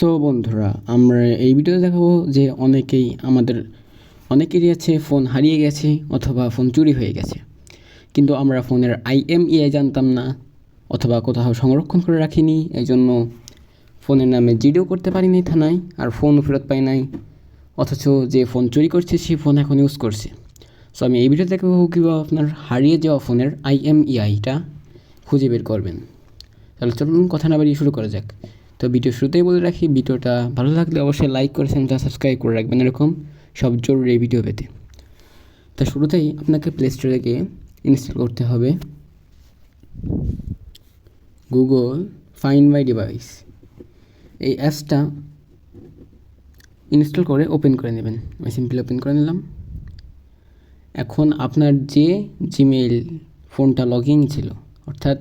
So বন্ধুরা, আমরা এই ভিডিওতে দেখাবো যে অনেকেই আমাদের, অনেকেরই আছে ফোন হারিয়ে গেছে অথবা ফোন চুরি হয়ে গেছে। কিন্তু আমরা ফোনের আইএমইআই জানতাম না অথবা কোথাও সংরক্ষণ করে রাখিনি এই জন্য ফোনের নামে জিডিও করতে পারিনি থানায় আর ফোনও ফেরত পাই নাই। অথচ যে ফোন চুরি করছে সেই ফোন এখন ইউজ করছে। সো আমি এই ভিডিওতে দেখাবো কীভাবে আপনার হারিয়ে যাওয়া ফোনের আইএমইআইটা খুঁজে বের করবেন। তাহলে চলুন, কথা না বাড়িয়ে শুরু করা যাক। তো ভিডিও শুরুতেই বলে রাখি, ভিডিওটা ভালো লাগলে অবশ্যই লাইক করে চ্যানেলটা সাবস্ক্রাইব করে রাখবেন এরকম সব জরুরি ভিডিও পেতে। তো শুরুতেই আপনাকে প্লে স্টোরে গিয়ে ইনস্টল করতে হবে গুগল ফাইন মাই ডিভাইস এই অ্যাপসটা ইনস্টল করে ওপেন করে নেবেন। আমি সিম্পলি ওপেন করে নিলাম। এখন আপনার যে জিমেইল ফোনটা লগিং ছিল, অর্থাৎ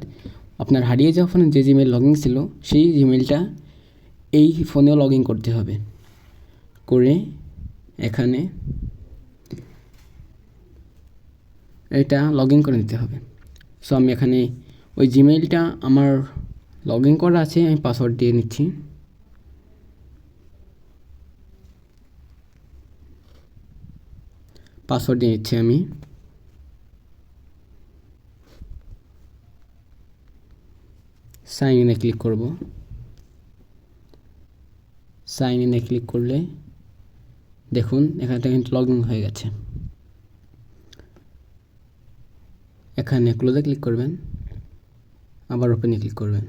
আপনার হারিয়ে যাওয়া ফোনে যে জিমেল লগিং ছিল, সেই জিমেলটা এই ফোনেও লগ ইন করতে হবে। করে এখানে এটা লগ ইন করে নিতে হবে। সো আমি এখানে ওই জিমেইলটা আমার লগ ইন করা আছে, আমি পাসওয়ার্ড দিয়ে নিচ্ছি। পাসওয়ার্ড দিয়ে নিচ্ছি আমি। সাইন ইনে ক্লিক করব। সাইন ইনে ক্লিক করলে দেখুন, এখানটা কিন্তু লগ ইন হয়ে গেছে। এখানে ক্লোজে ক্লিক করবেন, আবার ওপেনে ক্লিক করবেন।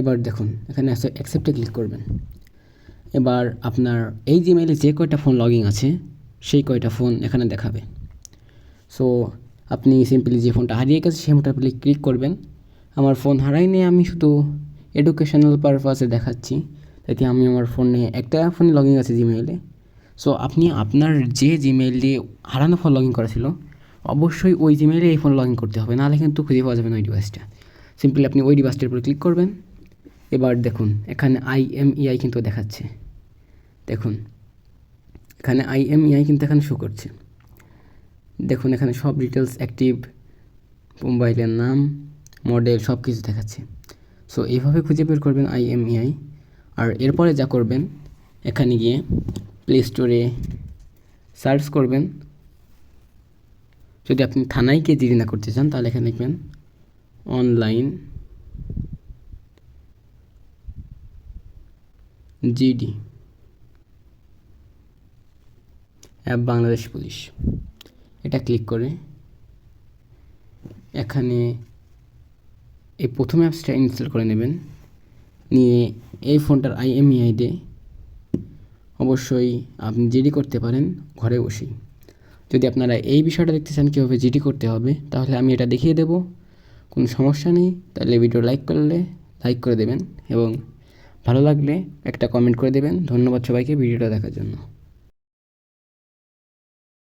এবার দেখুন, এখানে অ্যাকসেপ্টে ক্লিক করবেন। এবার আপনার এই জিমেইলে যে কয়টা ফোন লগিং আছে, সেই কয়টা ফোন এখানে দেখাবে। সো আপনি সিম্পলি যে ফোনটা হারিয়ে গেছে, সেই ফোনটা আপনি ক্লিক করবেন। আমার ফোন হারাইনি আমি শুধু এডুকেশনাল পারপাসে দেখাচ্ছি। তাই আমি আমার ফোনে একটা ফোনে লগ ইন আছে জিমেইলে সো আপনি আপনার যে জিমেইল দিয়ে হারানো ফোন লগ ইন করা ছিল অবশ্যই ওই জিমেইলে এই ফোন লগ ইন করতে হবে, নাহলে কিন্তু খুঁজে পাওয়া যাবে না ওই ডিভাইসটা সিম্পলি আপনি ওই ডিভাইসটার উপরে ক্লিক করবেন। এবার দেখুন, এখানে আইএমইআই কিন্তু দেখাচ্ছে। দেখুন, এখানে আইএমইআই কিন্তু এখানে শো করছে। দেখুন, এখানে সব ডিটেলস অ্যাক্টিভ মোবাইলের নাম মডেল সব কিছু দেখাচ্ছে। সো এইভাবে খুঁজে বের করবেন আইএমইআই আর এরপরে যা করবেন, এখানে গিয়ে প্লে স্টোরে সার্চ করবেন। যদি আপনি থানায় গিয়ে জিডি না করতে চান, তাহলে এখানে লিখবেন online GD app Bangladesh police এটা ক্লিক করে এখানে এই প্রথম অ্যাপসটা ইনস্টল করে নেবেন। নিয়ে এই ফোনটার আইএমইআই দিয়ে অবশ্যই আপনি জিডি করতে পারেন ঘরে বসেই। যদি আপনারা এই বিষয়টা দেখতে চান কীভাবে জিডি করতে হবে, তাহলে আমি এটা দেখিয়ে দেব। কোনো সমস্যা নেই, তাহলে ভিডিও লাইক করলে লাইক করে দেবেন এবং ভালো লাগলে একটা কমেন্ট করে দেবেন। ধন্যবাদ সবাইকে ভিডিওটা দেখার জন্য।